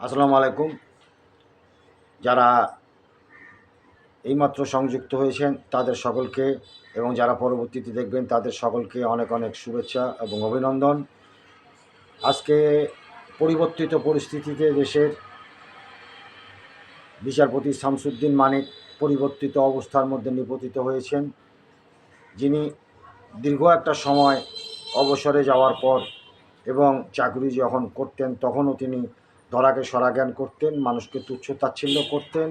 আসসালামু আলাইকুম। যারা এইমাত্র সংযুক্ত হয়েছেন, তাদের সকলকে এবং যারা পরবর্তীতে দেখবেন, তাদের সকলকে অনেক অনেক শুভেচ্ছা এবং অভিনন্দন। আজকে পরিবর্তিত পরিস্থিতিতে দেশের বিচারপতি শামসুদ্দিন মানিক পরিবর্তিত অবস্থার মধ্যে নিপতিত হয়েছেন। যিনি দীর্ঘ একটা সময় অবসরে যাওয়ার পর এবং চাকরি যখন করতেন, তখনও তিনি ধরাকে সরাজ্ঞান করতেন, মানুষকে তুচ্ছ তাচ্ছিল্য করতেন,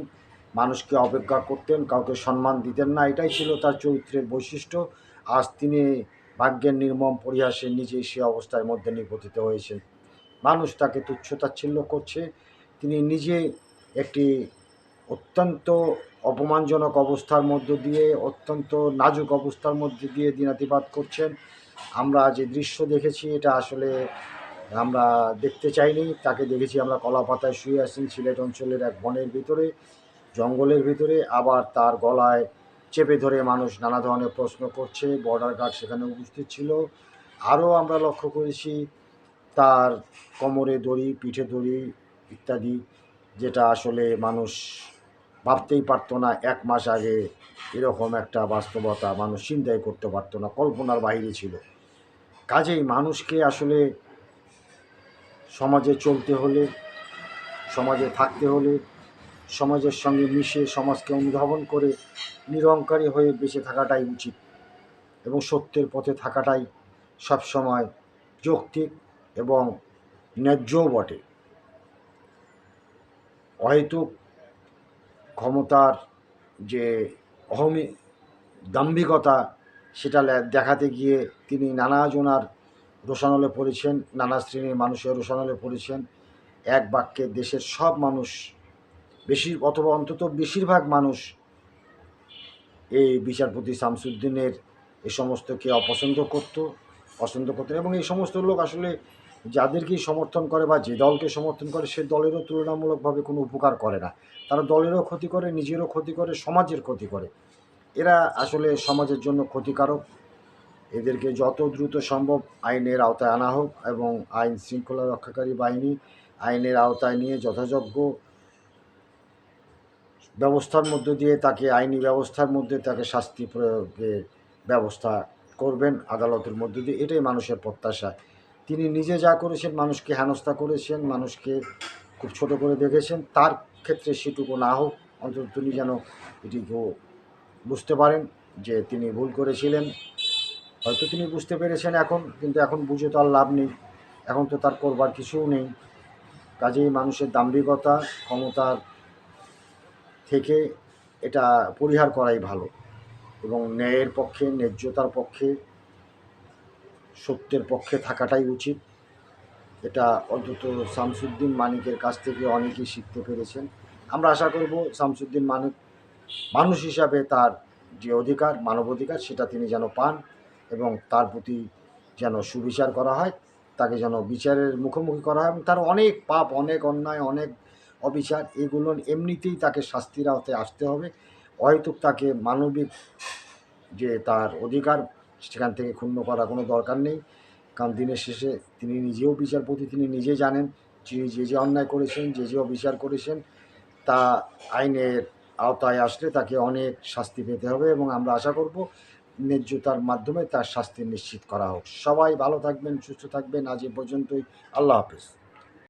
মানুষকে অপেক্ষা করতেন, কাউকে সম্মান দিতেন না, এটাই ছিল তার চরিত্রের বৈশিষ্ট্য। আজ তিনি ভাগ্যের নির্মম পরিহাসে নিজেই সে অবস্থার মধ্যে নিপতিত হয়েছেন। মানুষ তাকে তুচ্ছ তাচ্ছিল্য করছে। তিনি নিজে একটি অত্যন্ত অপমানজনক অবস্থার মধ্য দিয়ে, অত্যন্ত নাজুক অবস্থার মধ্যে দিয়ে দিনাতিপাত করছেন। আমরা যে দৃশ্য দেখেছি, এটা আসলে আমরা দেখতে চাইনি, তাকে দেখেছি আমরা কলা পাতায় শুয়ে আছেন সিলেট অঞ্চলের এক বনের ভিতরে, জঙ্গলের ভিতরে, আবার তার গলায় চেপে ধরে মানুষ নানা ধরনের প্রশ্ন করছে বর্ডার গার্ড সেখানে উপস্থিত ছিল। আরও আমরা লক্ষ্য করেছি, তার কোমরে দড়ি, পিঠে দড়ি ইত্যাদি, যেটা আসলে মানুষ ভাবতেই পারতো না, এক মাস আগে এরকম একটা বাস্তবতা মানুষ চিন্তাই করতে পারতো না, কল্পনার বাইরে ছিল। কাজেই মানুষকে আসলে সমাজে চলতে হলে, সমাজে থাকতে হলে, সমাজের সঙ্গে মিশে সমাজকে অনুধাবন করে নিরঙ্কারী হয়ে বেঁচে থাকাটাই উচিত এবং সত্যের পথে থাকাটাই সবসময় যৌক্তিক এবং ন্যায্যও বটে। অহেতুক ক্ষমতার যে অহমি, দাম্ভিকতা, সেটা দেখাতে গিয়ে তিনি নানা রোষানলে পড়েছেন, নানা শ্রেণির মানুষের রোষানলে পড়েছেন। এক বাক্যে দেশের সব মানুষ বেশি অথবা অন্তত বেশিরভাগ মানুষ এই বিচারপতি শামসুদ্দিনের এ সমস্তকে অপছন্দ করত পছন্দ করতেন এবং এই সমস্ত লোক আসলে যাদেরকেই সমর্থন করে বা যে দলকে সমর্থন করে, সে দলেরও তুলনামূলকভাবে কোনো উপকার করে না। তারা দলেরও ক্ষতি করে, নিজেরও ক্ষতি করে, সমাজের ক্ষতি করে। এরা আসলে সমাজের জন্য ক্ষতিকারক। এদেরকে যত দ্রুত সম্ভব আইনের আওতায় আনা হোক এবং আইন শৃঙ্খলা রক্ষাকারী বাহিনী আইনের আওতায় নিয়ে যথাযোগ্য ব্যবস্থার মধ্য দিয়ে তাকে, আইনি ব্যবস্থার মধ্যে তাকে শাস্তি প্রয়োগের ব্যবস্থা করবেন আদালতের মধ্য দিয়ে। এটাই মানুষের প্রত্যাশা। তিনি নিজে যা করেছেন, মানুষকে হেনস্থা করেছেন, মানুষকে খুব ছোট করে দেখেছেন। তার ক্ষেত্রে সেটুকু না হোক, অন্তত তিনি যেন এটিকেও বুঝতে পারেন যে তিনি ভুল করেছিলেন। হয়তো তিনি বুঝতে পেরেছেন এখন, কিন্তু এখন বুঝে তো আর লাভ নেই। এখন তো তার করবার কিছুও নেই। কাজেই মানুষের দাম্ভিকতা, ক্ষমতার থেকে এটা পরিহার করাই ভালো। এবং ন্যায়ের পক্ষে, ন্যায্যতার পক্ষে, সত্যের পক্ষে থাকাটাই উচিত। এটা অন্তত শামসুদ্দিন মানিকের কাছ থেকে অনেকেই শিখতে পেরেছেন। আমরা আশা করব শামসুদ্দিন মানিক মানুষ হিসাবে তার যে অধিকার মানবাধিকার সেটা তিনি যেন পান। এবং তার প্রতি যেন সুবিচার করা হয়, তাকে যেন বিচারের মুখোমুখি করা হয় এবং তার অনেক পাপ, অনেক অন্যায়, অনেক অবিচার, এগুলো এমনিতেই তাকে শাস্তির আওতায় আসতে হবে। হয়তো তাকে মানবিক যে তার অধিকার, সেখান থেকে ক্ষুণ্ণ করা কোনো দরকার নেই। কারণ দিনের শেষে তিনি নিজেও বিচারপতি, তিনি নিজে জানেন যিনি যে যে অন্যায় করেছেন, যে যে অবিচার করেছেন, তা আইনের আওতায় আসলে তাকে অনেক শাস্তি পেতে হবে এবং আমরা আশা করব ন্যায্যতার মাধ্যমে তার শাস্তি নিশ্চিত করা হোক। সবাই ভালো থাকবেন, সুস্থ থাকবেন। আজ এ পর্যন্তই। আল্লাহ হাফেজ।